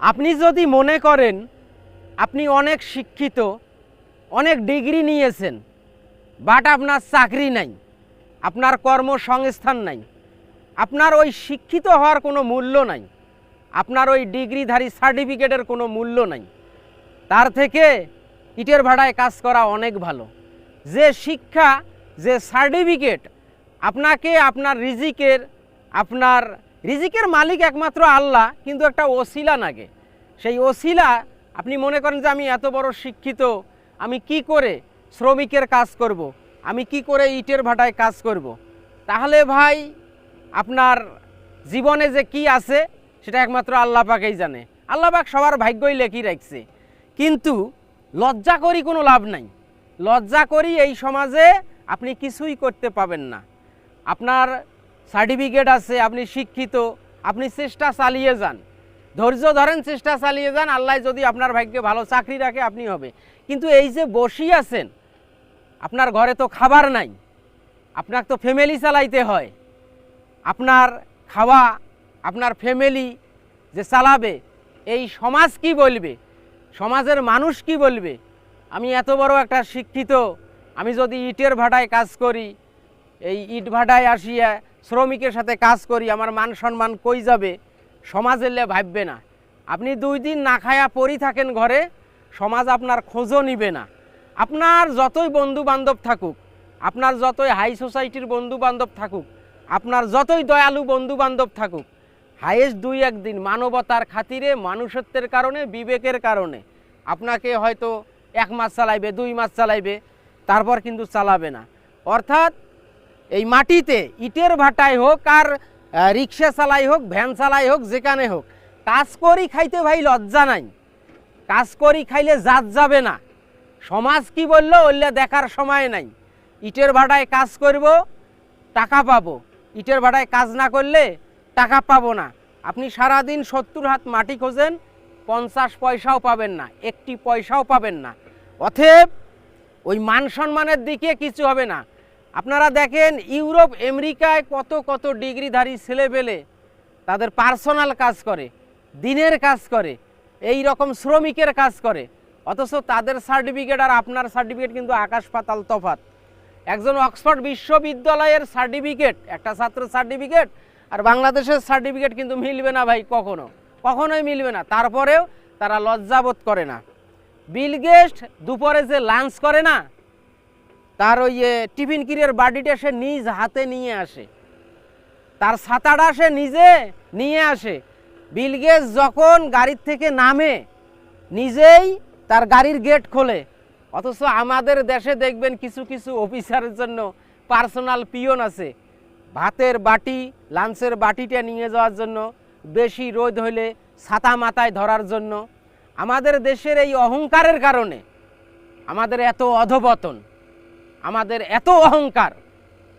আপনি যদি মনে করেন আপনি অনেক শিক্ষিত, অনেক ডিগ্রি নিয়েছেন বাট আপনার চাকরি নাই, আপনার কর্মসংস্থান নাই, আপনার ওই শিক্ষিত হওয়ার কোনো মূল্য নাই, আপনার ওই ডিগ্রিধারী সার্টিফিকেটের কোনো মূল্য নাই, তার থেকে ইটের ভাড়ায় কাজ করা অনেক ভালো। যে শিক্ষা, যে সার্টিফিকেট আপনাকে আপনার রিজিকের, আপনার রিজিকের মালিক একমাত্র আল্লাহ, কিন্তু একটা ওসিলা নাগে। সেই ওসিলা, আপনি মনে করেন যে আমি এত বড় শিক্ষিত, আমি কি করে শ্রমিকের কাজ করব। আমি কি করে ইটের ভাটায় কাজ করব। তাহলে ভাই, আপনার জীবনে যে কি আছে, সেটা একমাত্র আল্লাহ পাকেই জানে। আল্লাহ পাক সবার ভাগ্যই লেখি রাখছে। কিন্তু লজ্জা করি কোনো লাভ নাই। লজ্জা করি এই সমাজে আপনি কিছুই করতে পাবেন না। আপনার সার্টিফিকেট আছে, আপনি শিক্ষিত, আপনি চেষ্টা চালিয়ে যান। ধৈর্য ধরেন, চেষ্টা চালিয়ে যান, আল্লাহ যদি আপনার ভাগ্যে ভালো চাকরি রাখে, আপনি হবে। কিন্তু এই যে বসি আছেন, আপনার ঘরে তো খাবার নাই আপনাকে তো ফ্যামিলি চালাইতে হয়। আপনার খাওয়া, আপনার ফ্যামিলি যে চালাবে, এই সমাজ কি বলবে? সমাজের মানুষ কি বলবে? আমি এত বড় একটা শিক্ষিত, আমি যদি ইটের ভাটায় কাজ করি, এই ইট ভাটায় আসিয়া শ্রমিকের সাথে কাজ করি, আমার মান সম্মান কই যাবে? সমাজ এলে ভাববে না। আপনি দুই দিন না খায়া পড়ি থাকেন ঘরে, সমাজ আপনার খোঁজও নিবে না। আপনার যতই বন্ধু বান্ধব থাকুক, আপনার যতই হাই সোসাইটির বন্ধু বান্ধব থাকুক, আপনার যতই দয়ালু বন্ধু বান্ধব থাকুক হায়েস্ট দুই একদিন মানবতার খাতিরে, মানুষত্বের কারণে, বিবেকের কারণে। আপনাকে হয়তো এক মাস চালাইবে, দুই মাস চালাইবে, তারপর কিন্তু চালাবে না। অর্থাৎ এই মাটিতে ইটের ভাটায় হোক আর রিক্সা চালাই হোক, ভ্যান চালাই হোক, যেখানে হোক, কাজ করি খাইতে ভাই লজ্জা নাই। কাজ করি খাইলে জাত যাবে না। সমাজ কি বলল? ওইলে দেখার সময় নাই। ইটের ভাটায় কাজ করব, টাকা পাবো। ইটের ভাটায় কাজ না করলে টাকা পাবো না। আপনি সারাদিন সত্তর হাত মাটি খোঁজেন, পঞ্চাশ পয়সাও পাবেন না, একটি পয়সাও পাবেন না। অথেব ওই মান সম্মানের দিকে কিছু হবে না। আপনারা দেখেন ইউরোপ, আমেরিকায় কত কত ডিগ্রিধারী ছেলে পেলে তাদের পার্সোনাল কাজ করে, দিনের কাজ করে, এই রকম শ্রমিকের কাজ করে। অথচ তাদের সার্টিফিকেট আর আপনার সার্টিফিকেট কিন্তু আকাশ পাতাল তফাত একজন অক্সফোর্ড বিশ্ববিদ্যালয়ের সার্টিফিকেট, একটা ছাত্র সার্টিফিকেট আর বাংলাদেশের সার্টিফিকেট কিন্তু মিলবে না ভাই কখনো। কখনোই মিলবে না। তারপরেও তারা লজ্জাবোধ করে না। বিল গেস্ট দুপুরে যে লাঞ্চ করে না তার ওই টিফিন কিরের বাড়িটা সে নিজ হাতে নিয়ে আসে। তার ছাতাটা সে নিজে নিয়ে আসে। বিল যখন গাড়ির থেকে নামে, নিজেই তার গাড়ির গেট খোলে। অথচ আমাদের দেশে দেখবেন কিছু কিছু অফিসারের জন্য পার্সোনাল পিয়ন আছে। ভাতের বাটি, লাঞ্চের বাটিটা নিয়ে যাওয়ার জন্য, বেশি রোদ হলে ছাতা মাথায় ধরার জন্য। আমাদের দেশের এই অহংকারের কারণে আমাদের এত অধপতন। আমাদের এত অহংকার।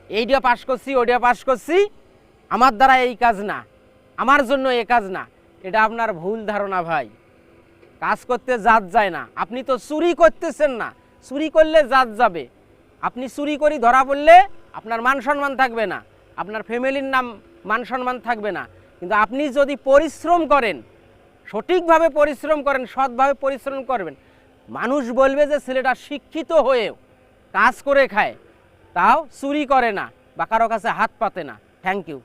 এইটা পাশ করছি ওইটা পাশ করছি, আমার দ্বারা এই কাজ না, আমার জন্য এ কাজ না। এটা আপনার ভুল ধারণা ভাই। কাজ করতে জাত যায় না। আপনি তো চুরি করতেছেন না। চুরি করলে জাত যাবে। আপনি চুরি করি ধরা পড়লে আপনার মান সম্মান থাকবে না। আপনার ফ্যামিলির নাম মান সম্মান থাকবে না। কিন্তু আপনি যদি পরিশ্রম করেন, সঠিকভাবে পরিশ্রম করেন, সৎভাবে পরিশ্রম করবেন, মানুষ বলবে যে ছেলেটা শিক্ষিত হয়েও কাজ করে খায়, তাও চুরি করে না, বা কারও কাছে হাত পাতে না। Thank you